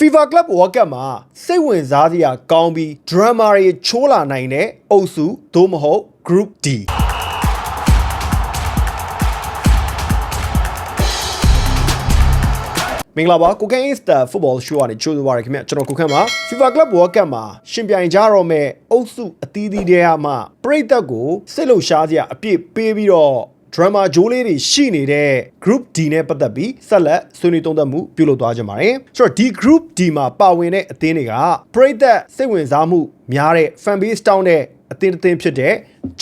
FIFA Club World Cup မှာစိတ်ဝင်စားစရာကောင်းပြီး drama တွေချိုးလာနိုင်တဲ့အုပ်စုသို့မဟုတ် Group D မင်္ဂလာပါကိုကန် Insta Football Show ကနေကြိုဆိုပါရခင်ဗျကျွန်တော်ကိုခန့်ပါ FIFA Club World Cup မှာရှင်ပြိုင်ကြတော့မဲ့အုပ်စုအသီးသီးတွေကမှပရိသတ်ကိုစိတ်လှုပ်ရှားစရာအပြည့်ပေးပြီးတော့ drama ဂျိုးလေးတွေရှိနေတဲ့ group D နဲ့ပတ်သက်ပြီးဆက်လက်ဆွေးနွေးသုံးသပ်မှုပြုလုပ်သွားကြပါမယ်ဆိုတော့ဒီ group D မှာပါဝင်တဲ့အသင်းတွေကပရိသတ်စိတ်ဝင်စားမှုများတဲ့ fan base တောင်းတဲ့အသင်းတစ်သင်းဖြစ်တဲ့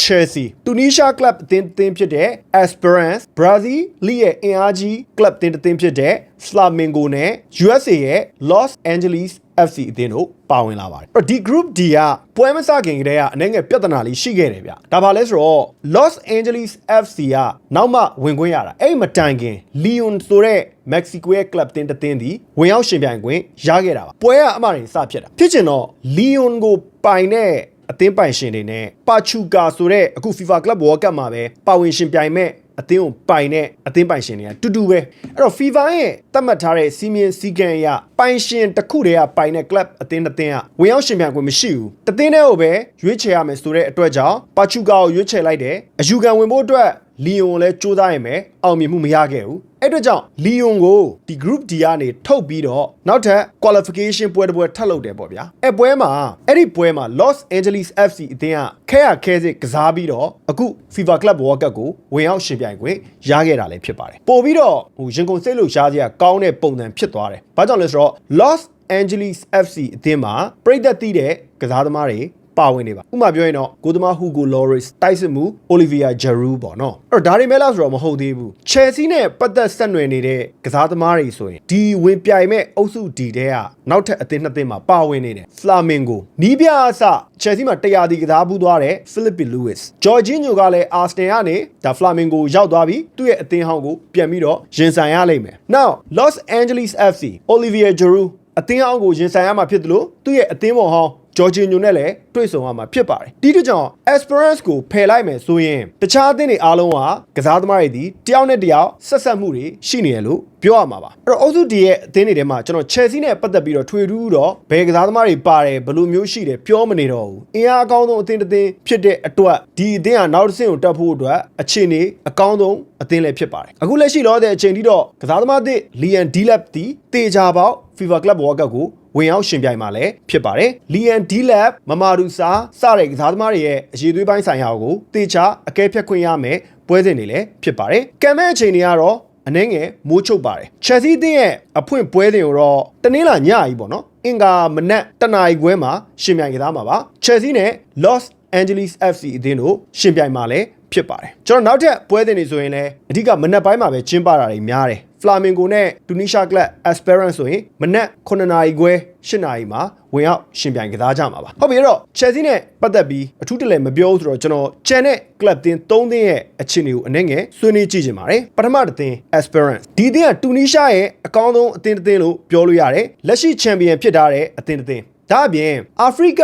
Chelsea Tunisia Club အသင်းတစ်သင်းဖြစ်တဲ့ Esperance Brazil လိရဲ့အင်အားကြီး club အသင်းတစ်သင်းဖြစ်တဲ့ Flamengo နဲ့ USA ရဲ့ Los Angeles FC အသင်းတို့ပါဝင်လာပါတယ်အဲ့တော့ဒီ group D ကပွဲမစခင်ကတည်းကအနေငယ်ပြဿနာလေးရှိခဲ့တယ်ဗျဒါပါလဲဆိုတော့ Los Angeles FC ကနောက်မှဝင်ခွင့်ရတာအဲ့မတိုင်ခင် Leon ဆိုတဲ့ Mexico ရဲ့ club တင်းတစ်တင်းဒီဝင်ရောက်ရှင်ပြိုင်ခွင့်ရခဲ့တာပါပွဲကအမှရင်စဖြစ်တာဖြစ်ချင်တော့ Leon ကိုပိုင်တဲ့အသင်းပိုင်ရှင်တွေနဲ့ပါချူကာဆိုတဲ့အခု FIFA Club World Cup မှာပဲပါဝင်ရှင်ပြိုင်မဲ့ အသင်းကိုပိုင်တဲ့အသင်းပိုင်ရှင်တွေကတူတူပဲအဲ့တော့ FIFA ရဲ့သတ်မှတ်ထားတဲ့စီမင်းစည်းကမ်းအရပိုင်ရှင်တစ်ခုတည်းကပိုင်တဲ့ club အသင်းတစ်သင်းကဝင်ရောက်ရှင်ပြိုင်ခွင့်မရှိဘူးတသင်းတည်းကိုပဲရွေးချယ်ရမယ်ဆိုတဲ့အတွက်ကြောင့်ပါချူကာကိုရွေးချယ်လိုက်တယ်အယူခံဝင်ဖို့အတွက် လီယွန်လည်းစူးစမ်းရမယ်အောင်မြင်မှုမရခဲ့ဘူးအဲ့အတွက်ကြောင့်လီယွန်ကိုဒီ group D ကနေထုတ်ပြီးတော့နောက်ထပ် qualification ပွဲတစ်ပွဲထပ်လုပ်တယ်ပေါ့ဗျာအဲ့ပွဲမှာအဲ့ဒီပွဲမှာ Los Angeles FC အသင်းကခဲရခဲစစ်ကစားပြီးတော့အခု FIFA Club World Cup ကိုဝင်ရောက်ရှင်ပြိုင်ခွင့်ရခဲ့တာလည်းဖြစ်ပါတယ်ပို့ပြီးတော့ဟိုရင်ကုန်စိတ်လို့ရှားစရာကောင်းတဲ့ပုံစံဖြစ်သွားတယ်ဘာကြောင့်လဲဆိုတော့ Los Angeles FC အသင်းမှာပြိသက်တည်တဲ့ကစားသမားတွေ ပါဝင်နေပါဥပမာပြောရင်တော့ကိုသမားဟူဂိုလော်ရစ်တိုက်စစ်မှုအိုလီဗီယာဂျရူးပေါ့နော်အဲ့တော့ဒါတွေမဲ့လားဆိုတော့မဟုတ်သေးဘူးချယ်ဆီနဲ့ပတ်သက်ဆက်နွယ်နေတဲ့ကစားသမားတွေဆိုရင်ဒီဝင်ပြိုင်မဲ့အုပ်စုဒီတဲကနောက်ထပ်အသင်းနှစ်သင်းမှာပါဝင်နေတယ်ဖလာမင်ဂိုနီးပြအစချယ်ဆီမှာ100ဒီကစားဘူးသွားတဲ့ဖိလစ်ပီလူးဝစ်ဂျော်ဂျီညိုကလည်းအာစနယ်ကနေဒါဖလာမင်ဂိုရောက်သွားပြီးသူ့ရဲ့အသင်းဟောင်းကိုပြန်ပြီးတော့ရင်ဆိုင်ရလိမ့်မယ် now Los Angeles FC Olivier Giroud အသင်းဟောင်းကိုရင်ဆိုင်ရမှာဖြစ်တယ်လို့သူ့ရဲ့အသင်းပေါ်ဟောင်း ဂျော်ဂျီညိုနဲ့လည်းတွေ့ဆုံရမှာဖြစ်ပါတယ်။ဒီတို့ကြောင့် Esperance ကိုဖယ်လိုက်မယ်ဆိုရင်တခြားအသင်းတွေအားလုံးကကစားသမားတွေဒီတယောက်နဲ့တယောက်ဆက်ဆက်မှုတွေရှိနေရလို့ ပြောရမှာပါ။အဲ့တော့အုပ်စုဒီရဲ့အသင်းတွေထဲမှာကျွန်တော် Chelsea နဲ့ပတ်သက်ပြီးတော့ထွေထူးတော့ဘယ်ကစားသမားတွေပါတယ်ဘယ်လိုမျိုးရှိတယ်ပြောမနေတော့ဘူး။အင်အားအကောင်းဆုံးအသင်းတစ်သင်းဖြစ်တဲ့အတွက်ဒီအသင်းကနောက်တစ်ဆင့်ကိုတက်ဖို့အတွက်အခြေအနေအကောင်းဆုံးအသင်းလည်းဖြစ်ပါတယ်။အခုလက်ရှိတော့တဲ့အချိန်ထိတော့ကစားသမားသစ် Lian Dilap တီတေချာပေါက် FIFA Club World Cup ကိုဝင်ရောက်ရှင်ပြိုင်မှာလည်းဖြစ်ပါတယ်။ Lian D-Lab မမာဒူစာစတဲ့ကစားသမားတွေရဲ့အရေးသွေးပိုင်းဆိုင်ရာကိုတေချာအကဲဖြတ်ခွင့်ရမယ်ပွဲစဉ်တွေလည်းဖြစ်ပါတယ်။ကံမဲ့အချိန်တွေကတော့ အနှဲငယ်မိုးချုပ်ပါတယ်။ Chelsea တင်းရဲ့အဖွင့်ပွဲစဉ်ကိုတော့တနင်္လာညကြီးပေါ့နော်။အင်္ဂါမနက်တနာရီခွဲမှာရှင်ပြိုင်ကစားမှာပါ။ Chelsea နဲ့ Los Angeles FC အသင်းတို့ရှင်ပြိုင်မှာလည်း ဖြစ်ပါတယ်ကျွန်တော်နောက်ထပ်ပွဲစဉ်တွေဆိုရင်လည်းအဓိကမနက်ပိုင်းမှာပဲကျင်းပတာတွေများတယ်ဖလာမင်ဂိုနဲ့တူနီရှာကလပ် Esperance ဆိုရင်မနက်9နာရီခွဲ10နာရီမှာဝင်ရောက်ရှင်ပြိုင်ကစားကြမှာပါဟုတ်ပြီအဲ့တော့ Chelsea နဲ့ပတ်သက်ပြီးအထူးတလဲမပြောဘူးဆိုတော့ကျွန်တော်ကျန်တဲ့ club တင်း3သင်းရဲ့အခြေအနေကိုအနည်းငယ်ဆွေးနွေးကြည့်ချင်ပါတယ်ပထမတစ်သင်း Esperance ဒီသင်းကတူနီရှာရဲ့အကောင်းဆုံးအသင်းတစ်သင်းလို့ပြောလို့ရတယ်လက်ရှိချန်ပီယံဖြစ်ထားတဲ့အသင်းတစ်သင်း ဒါအပြင်အာဖရိက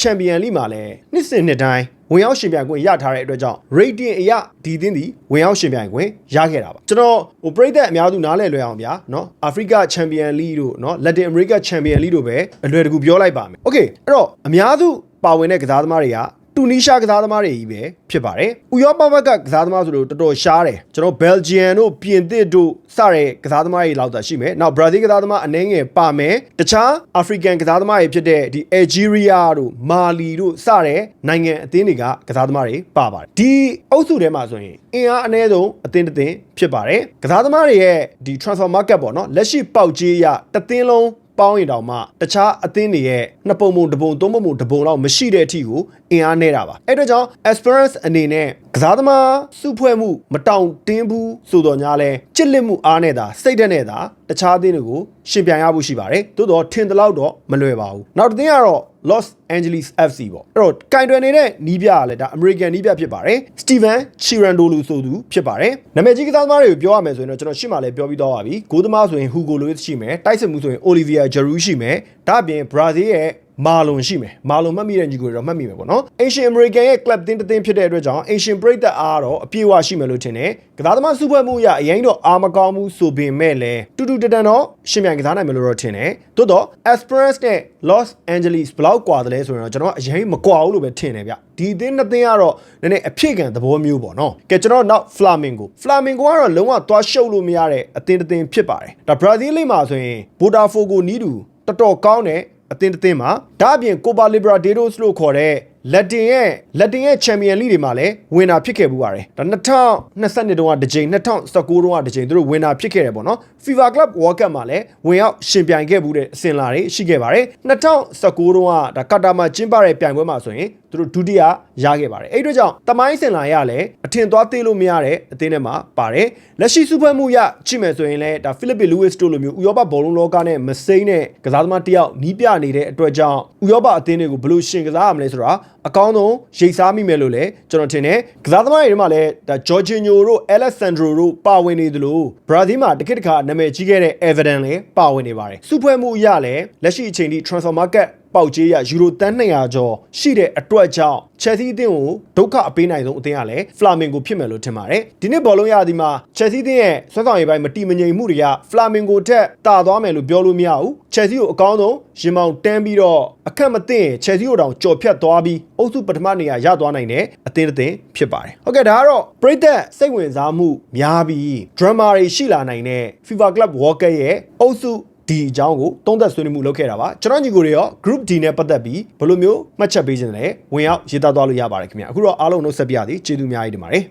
ချန်ပီယံလိမှာလည်းနှစ်စဉ်နှစ်တိုင်းဝင်ရောက်ရှင်ပြိုင်ခွင့်ရထားတဲ့အတွက်ကြောင့် rating အရဒီသင်းဒီဝင်ရောက်ရှင်ပြိုင်ခွင့်ရခဲ့တာပါကျွန်တော်ဟိုပြိသက်အများစုနားလည်လွယ်အောင်ဗျာเนาะအာဖရိကချန်ပီယံလိတို့เนาะလက်တင်အမေရိကချန်ပီယံလိတို့ပဲအလွယ်တကူပြောလိုက်ပါမယ်โอเคအဲ့တော့အများစုပါဝင်တဲ့ကစားသမားတွေက တူနီရှာကစားသမားတွေကြီးပဲဖြစ်ပါတယ်။ဥရောပဘက်ကကစားသမားဆိုလို့တော်တော်ရှားတယ်။ကျွန်တော်ဘယ်လ်ဂျီယန်တို့ပြင်သစ်တို့စတဲ့ကစားသမားတွေလောက်သာရှိမယ်။နောက်ဘရာဇီးကစားသမားအနှဲငယ်ပါမယ်။တခြားအာဖရိကန်ကစားသမားတွေဖြစ်တဲ့ဒီအယ်ဂျီးရီးယားတို့မာလီတို့စတဲ့နိုင်ငံအသင်းတွေကကစားသမားတွေပါပါတယ်။ဒီအုပ်စုထဲမှာဆိုရင်အင်အားအနည်းဆုံးအသင်းတစ်သင်းဖြစ်ပါတယ်။ကစားသမားတွေရဲ့ဒီ transfer market ပေါ့နော်လက်ရှိပေါက်ကြီးရတသင်းလုံး ပေါင်းရင်တောင်မှတခြားအသင်းတွေရဲ့နှစ်ပုံပုံတစ်ပုံသုံးပုံပုံတစ်ပုံလောက်မရှိတဲ့အထိကိုအင်အားနေတာပါအဲ့တော့ကြောင့် Esperance အနေနဲ့ကစားသမားစုဖွဲ့မှုမတောင့်တင်းဘူးဆိုတော့ညာလဲကြစ်လက်မှုအားနဲ့သာစိတ်ဓာတ်နဲ့သာတခြားအသင်းတွေကိုရှင်ပြိုင်ရဖို့ရှိပါတယ်သို့တော့ထင်သလောက်တော့မလွယ်ပါဘူးနောက်တစ်သင်းကတော့ Los Angeles FC ပေါ့အဲ့တော့ကင်တွယ်နေတဲ့နီးပြကလည်းဒါ American နီးပြဖြစ်ပါတယ် Steven Chirandolo ဆိုသူဖြစ်ပါတယ်နာမည်ကြီးကစားသမားတွေကိုပြောရမယ်ဆိုရင်တော့ကျွန်တော်ရှင်းမှလည်းပြောပြီးတော့ပါပြီဂိုးသမားဆိုရင် Hugo Lloris ရှိမယ်တိုက်စစ်မှုဆိုရင် Olivier Giroud ရှိမယ်ဒါ့အပြင် Brazil ရဲ့ မာလွန်ရှိမယ်မာလွန်မှတ်မိတဲ့ညီကိုတွေတော့မှတ်မိမယ်ပေါ့နော် Asian American ရဲ့ club တင်းတစ်တင်းဖြစ်တဲ့အတွက်ကြောင့် Asian ပရိသတ်အားတော့အပြည့်အဝရှိမယ်လို့ထင်တယ်ကစားသမားစုဖွဲ့မှုအရအရင်တော့အာမကောင်းမှုဆိုပေမဲ့လည်းတူတူတန်တန်တော့ရှင်ပြန်ကစားနိုင်မယ်လို့တော့ထင်တယ်သို့တော့ Esperance နဲ့ Los Angeles ဘယ်လောက်ကွာတယ်လဲဆိုရင်တော့ကျွန်တော်ကအရင်မကွာဘူးလို့ပဲထင်တယ်ဗျဒီအသင်းနှစ်သင်းကတော့နည်းနည်းအဖြစ်ခံသဘောမျိုးပေါ့နော်ကဲကျွန်တော်နောက် Flamingo Flamingo ကတော့လုံးဝသွားရှုပ်လို့မရတဲ့အသင်းတစ်သင်းဖြစ်ပါတယ်ဒါ Brazil လိမ့်မှာဆိုရင် Botafogo နီးတူတော်တော်ကောင်းတဲ့ အသင်းတစ်သင်းမှာဒါအပြင် Copa Libertadores လို့ခေါ်တဲ့ လက်တင်ရဲ့လက်တင်ရဲ့ချန်ပီယံလိတွေမှာလည်းဝင်တာဖြစ်ခဲ့ပူပါတယ်ဒါ2022တုန်းကတစ်ကြိမ်2019တုန်းကတစ်ကြိမ်သူတို့ဝင်တာဖြစ်ခဲ့တယ်ပေါ့နော် FIFA Club World Cup မှာလည်းဝင်ရောက်ရှင်ပြိုင်ခဲ့ဘူးတဲ့အစဉ်လာတွေရှိခဲ့ပါတယ်2019တုန်းကဒါကာတာမှာကျင်းပတဲ့ပြိုင်ပွဲမှာဆိုရင်သူတို့ဒုတိယရခဲ့ပါတယ်အဲ့ဒီအတွက်ကြောင့်တမိုင်းစင်လာရလည်းအထင်သွားသေးလို့မရတဲ့အသင်းထဲမှာပါတယ်လက်ရှိစုဖွဲ့မှုရကြည့်မယ်ဆိုရင်လည်းဒါဖိလစ်ပင်လူးဝစ်တို့လိုမျိုးဥရောပဘောလုံးလောကနဲ့မစိမ့်တဲ့ကစားသမားတစ်ယောက်နီးပြနေတဲ့အတွက်ကြောင့်ဥရောပအသင်းတွေကိုဘယ်လိုရှင်ကစားရမလဲဆိုတာ အကောင်းဆုံးရိတ်စားမိမယ်လို့လည်းကျွန်တော်ထင်တယ်ကစားသမားတွေထဲမှာလည်းဒါဂျော်ဂျင်ညိုတို့အလက်ဆန်ဒရိုတို့ပါဝင်နေသလိုဘရာဇီးမှာတခစ်တခါနာမည်ကြီးခဲ့တဲ့ Everton လည်းပါဝင်နေပါတယ်စုဖွဲ့မှုအရလည်းလက်ရှိအချိန်ထိ transfer market ပေါက်ကြေးရယူရိုတန်း200ကျော်ရှိတဲ့အတွက်ကြောင့်ချက်စီအသင်းကိုဒုက္ခအပေးနိုင်ဆုံးအသင်းကလည်းဖလာမင်ကိုဖြစ်မယ်လို့ထင်ပါတယ်ဒီနေ့ဘောလုံးရသည်မှာချက်စီအသင်းရဲ့ဆွမ်းဆောင်ရည်ပိုင်းမတီမငြိမ်မှုတွေကဖလာမင်ကိုထက်တာသွားမယ်လို့ပြောလို့မရဘူးချက်စီကိုအကောင်းဆုံးရင်မောင်တန်းပြီးတော့အခက်မသိရင်ချက်စီကိုတောင်ကြော်ဖြတ်သွားပြီးအုပ်စုပထမနေရာရသွားနိုင်တဲ့အသင်းတစ်သင်းဖြစ်ပါတယ်ဟုတ်ကဲ့ဒါကတော့ပရိသတ်စိတ်ဝင်စားမှုများပြီး drama တွေရှိလာနိုင်တဲ့ FIFA Club World Cup ရဲ့အုပ်စု ဒီအကြောင်းကိုသုံးသက်ဆွေးနွေးမှုလုပ်ခဲ့တာပါကျွန်တော်ညီကိုတွေရော group D နဲ့ပတ်သက်ပြီးဘယ်လိုမျိုးမှတ်ချက်ပေးခြင်းလဲဝင်ရောက်ရေးသားသွားလို့ရပါတယ်ခင်ဗျအခုတော့အားလုံးနှုတ်ဆက်ပြသည်ကျေးဇူးအများကြီးတင်ပါတယ်